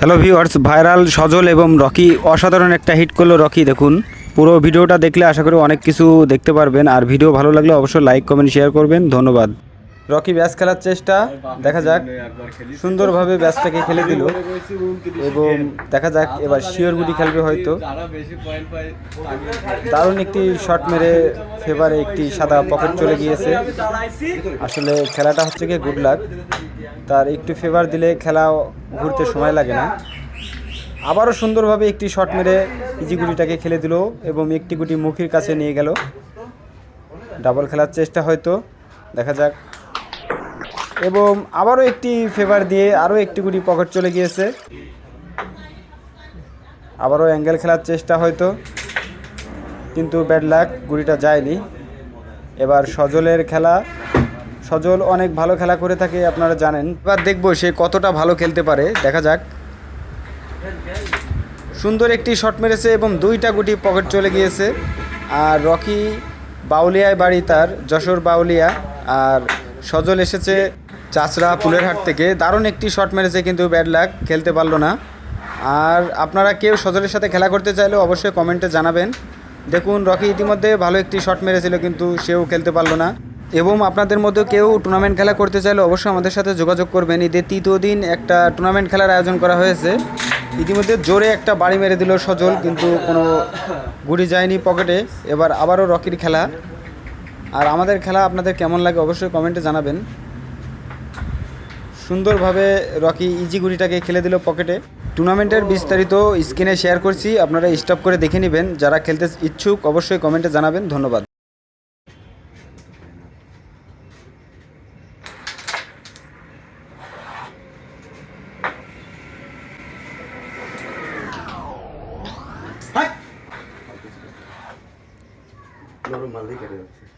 Hello viewers viral সজল এবং Rocky অসাধারণ একটা হিট করল রকি, দেখুন। পুরো ভিডিওটা দেখলে আশা করি অনেক কিছু দেখতে পারবেন। আর ভিডিও ভালো লাগলে অবশ্যই লাইক কমেন্ট শেয়ার করবেন। ধন্যবাদ। রকি ব্যাস খেলার চেষ্টা, দেখা যাক, সুন্দরভাবে ব্যাসটাকে খেলে দিল। এবং দেখা যাক, এবার শিওর গুটি খেলবে হয়তো। দারুণ একটি শট মেরে ফেভারে একটি সাদা পকেট চলে গিয়েছে। আসলে খেলাটা হচ্ছে কি গুড লাক তার একটু ফেভার দিলে খেলা ঘুরতে সময় লাগে না। আবারও সুন্দরভাবে একটি শট মেরে ইজি গুটিটাকে খেলে দিল এবং একটি গুটি মুখির কাছে নিয়ে গেল। ডাবল খেলার চেষ্টা হয়তো। দেখা যাক। এবং আবারও একটি ফেভার দিয়ে আরও একটি গুটি পকেট চলে গিয়েছে। আবারও অ্যাঙ্গেল খেলার চেষ্টা হয়তো, কিন্তু ব্যাড লাক গুড়িটা যায়নি। এবার সজলের খেলা, সজল অনেক ভালো খেলা করে থাকে, আপনারা জানেন। এবার দেখব সে কতটা ভালো খেলতে পারে, দেখা যাক। সুন্দর একটি শট মেরেছে এবং দুইটা গুটি পকেট চলে গিয়েছে। আর রকি বাউলিয়ায় বাড়ি তার, যশোর বাউলিয়া। আর সজল এসেছে চাচড়া ফুলেরহাট থেকে দারুণ একটি শট মেরেছে কিন্তু ব্যাড লাক খেলতে পারল না। আর আপনারা কেউ সজলের সাথে খেলা করতে চাইলে অবশ্যই কমেন্টে জানাবেন। দেখুন, রকি ইতিমধ্যে ভালো একটি শট মেরেছিল কিন্তু সেও খেলতে পারল না। এবং আপনাদের মধ্যে কেউ টুর্নামেন্ট খেলা করতে চাইলে অবশ্যই আমাদের সাথে যোগাযোগ করবেন। ঈদের তৃতীয় দিন একটা টুর্নামেন্ট খেলার আয়োজন করা হয়েছে। ইতিমধ্যে জোরে একটা বাড়ি মেরে দিল সজল, কিন্তু কোনো গুড়ি যায়নি পকেটে এবার আবারও রকির খেলা। আর আমাদের খেলা আপনাদের কেমন লাগে অবশ্যই কমেন্টে জানাবেন। সুন্দরভাবে রকি ইজি গুড়িটাকে খেলে দিল পকেটে। টুর্নামেন্টের বিস্তারিত স্ক্রিনে শেয়ার করছি আপনারা স্টপ করে দেখে নেবেন। যারা খেলতে ইচ্ছুক অবশ্যই কমেন্টে জানাবেন। ধন্যবাদ। নরম মাল দিয়ে কেটে যাচ্ছে।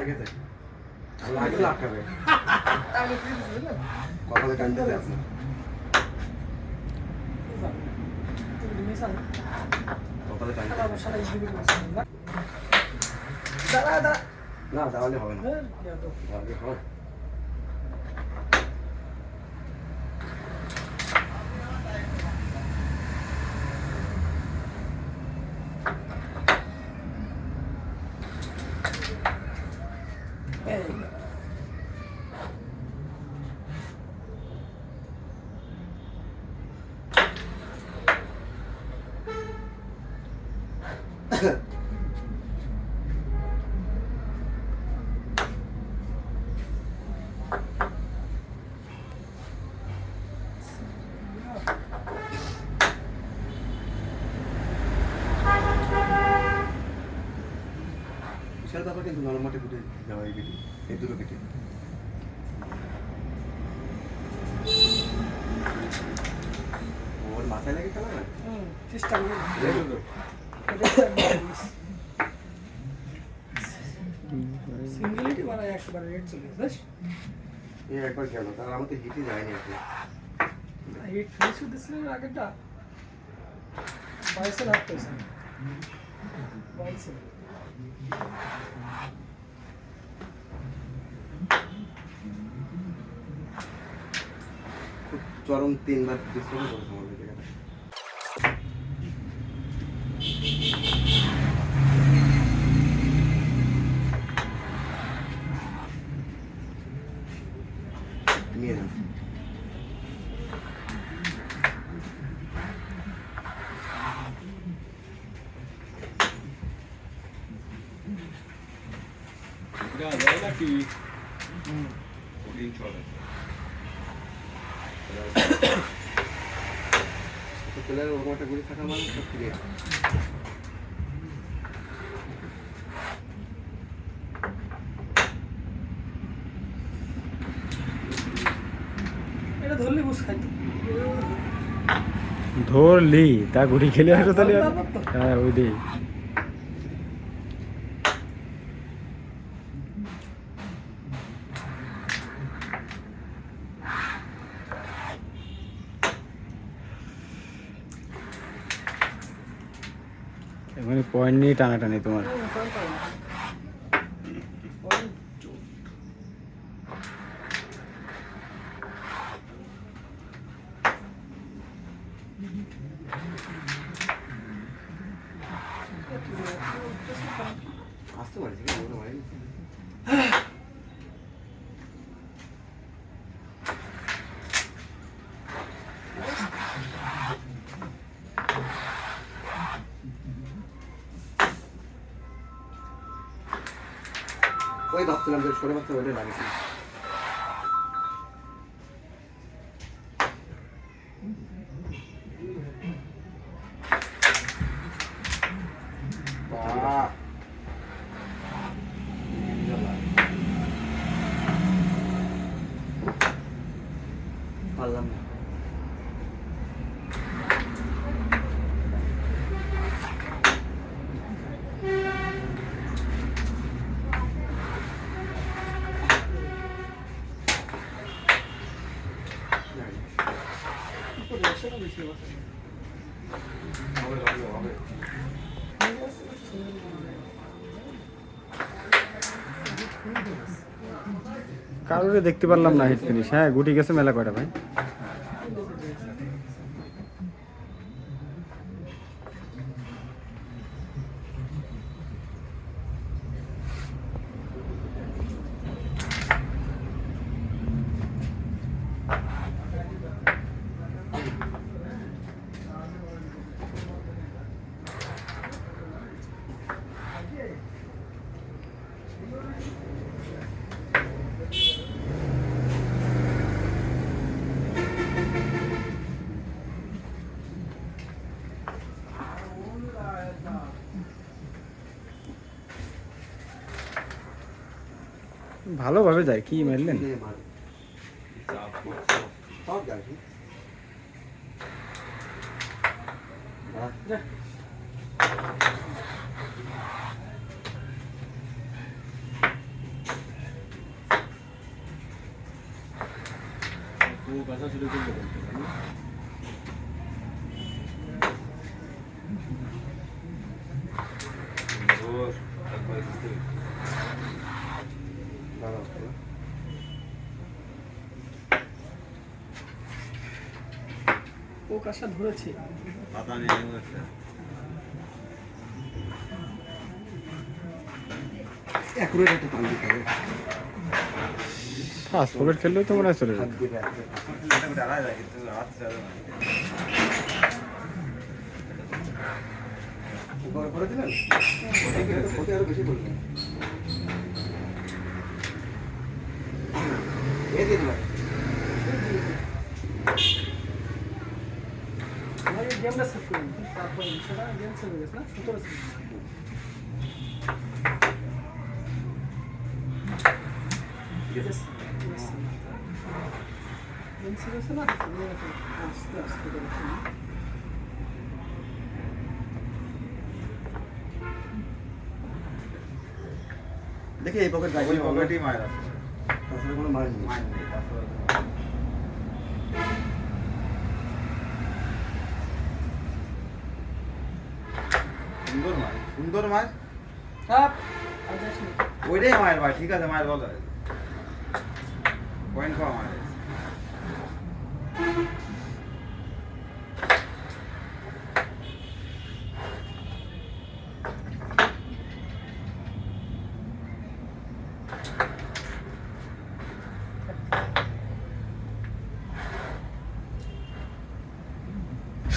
গেছে, গেছে। আর লাগলে আটকাবে। কপালে টানতেছে আপনার। কপালে টানতেছে। না দাঁড়ালে হবে না দাঁড়ালে হবে। বিশাল কিন্তু নরম মাঠে ফুটে যাওয়া এই কেটে এই দুটো কেটে। ওর মাথায় লাগে খেলা না? তো। সিঙ্গেলিটি মানে একবারে রেড চলে বুঝছ এ একবার গেল তার আমাদের হিটই যায়নি এখন। হিট ফিনিশ দিছিলেন আগেরটা। বাইশের হাত পেয়েছেন বাইশের। চরম তিনবার ডিসপ্লে করেছে আমাদের জায়গাটা নিয়ে যান যা যায় নাকি তো প্লেয়ারের ওরকম একটা গুলি থাকা মানে সব ক্লিয়ার এটা ধরলে তা গুটি খেলে আসো তাহলে। হ্যাঁ ওই দিই। পয়েন্ট নিয়ে টানাটানি তোমার? ওই ভাবছিলাম যে সরে ভাবছিলাম ওইটা লাগেছে বাহ পারলাম না সেটা বেশি বছর হবে হবে হবে কারোরে দেখতে পারলাম না হিট ফিনিশ হ্যাঁ গুটি গেছে মেলা কয়টা ভাই? ভালোভাবে যায় কি মারলেন নে মার সব ও কাজটা ধরেছে Accurate একটা টান দিতে হবে। ফরওয়ার্ড খেললেও তো মনে হয় চলে যাবে। করে দিলেন? ওতে আরও বেশি করলেন। এ দিয়ে দিলাম। ভাই গেমটা সেট করুন তারপর সেটা গেম সেভ হয়ে গেছে না সতেরো সেকেন্ড গেম সেভ হয়েছে না আস্তে আস্তে করে দেখি এই পকেট রাখি তাছাড়া কোনো মার নেই সুন্দর মাছ সুন্দর মাছ। ওইটাই মায়ের ভাই ঠিক আছে মায়ের বলো পয়েন্ট খাওয়া মায়ের। Thank you.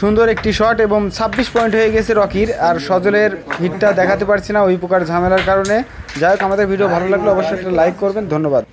সুন্দর একটি শট এবং ছাব্বিশ পয়েন্ট হয়ে গেছে রকির। আর সজলের হিটটা দেখাতে পারছি না, ওই প্রকার ঝামেলার কারণে। যাই হোক, আমাদের ভিডিও ভালো লাগলে অবশ্যই একটা লাইক করবেন। ধন্যবাদ।